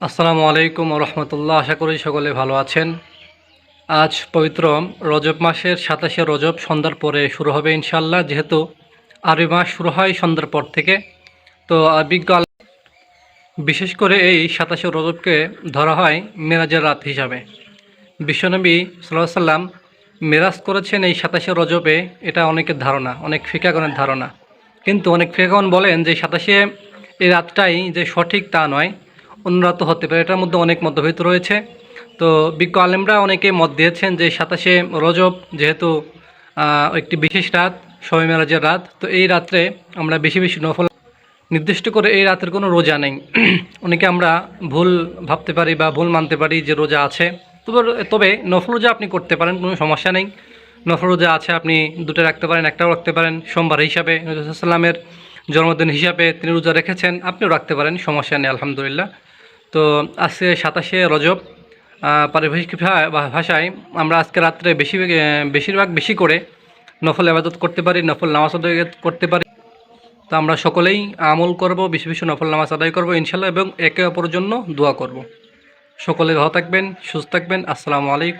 আসসালামু আলাইকুম রহমতুল্লাহ। আশা করি সকলে ভালো আছেন। আজ পবিত্র রজব মাসের সাতাশে রজব সন্ধ্যার পরে শুরু হবে ইনশাল্লাহ যেহেতু আরবি মাস শুরু হয় সন্ধ্যার পর থেকে। তো বিজ্ঞ বিশেষ করে এই সাতাশে রজবকে ধরা হয় মেরাজের রাত হিসাবে। বিশ্বনবী সাল্লাহ সাল্লাম মেরাজ করেছেন এই সাতাশে রজবে, এটা অনেকের ধারণা, অনেক ফিকাগণের ধারণা। কিন্তু অনেক ফিকাগণ বলেন যে সাতাশে এই রাতটাই যে সঠিক তা নয়। অন্য রাত তো হতে পারে, এটার মধ্যে অনেক মতভেদ রয়েছে। তো বিজ্ঞ আলেমরা অনেকে মত দিয়েছেন যে সাতাশে রজব যেহেতু একটি বিশেষ রাত সবাই মেরাজের রাত, তো এই রাত্রে আমরা বেশি বেশি নফল নির্দিষ্ট করে এই রাতের কোনো রোজা নেই। অনেকে আমরা ভুল ভাবতে পারি বা ভুল মানতে পারি যে রোজা আছে। তবে তবে নফল রোজা আপনি করতে পারেন, কোনো সমস্যা নেই। নফল রোজা আছে, আপনি দুটো রাখতে পারেন, একটাও রাখতে পারেন। সোমবার হিসাবে সাল্লামের জন্মদিন হিসাবে তিনি রোজা রেখেছেন, আপনিও রাখতে পারেন, সমস্যা নেই, আলহামদুলিল্লাহ। তো আজকে সাতাশে রজব পারিভাষিক ভাষায় আমরা আজকে রাত্রে বেশি বেশিরভাগ বেশি করে নফল আবাদত করতে পারি, নফল নামাজ আদায় করতে পারি। তো আমরা সকলেই আমল করব, বেশি বেশি নফল নামাজ আদায় করব ইনশাল্লাহ এবং একে অপরের জন্য দোয়া করব। সকলে ভালো থাকবেন, সুস্থ থাকবেন, আসসালামু আলাইকুম।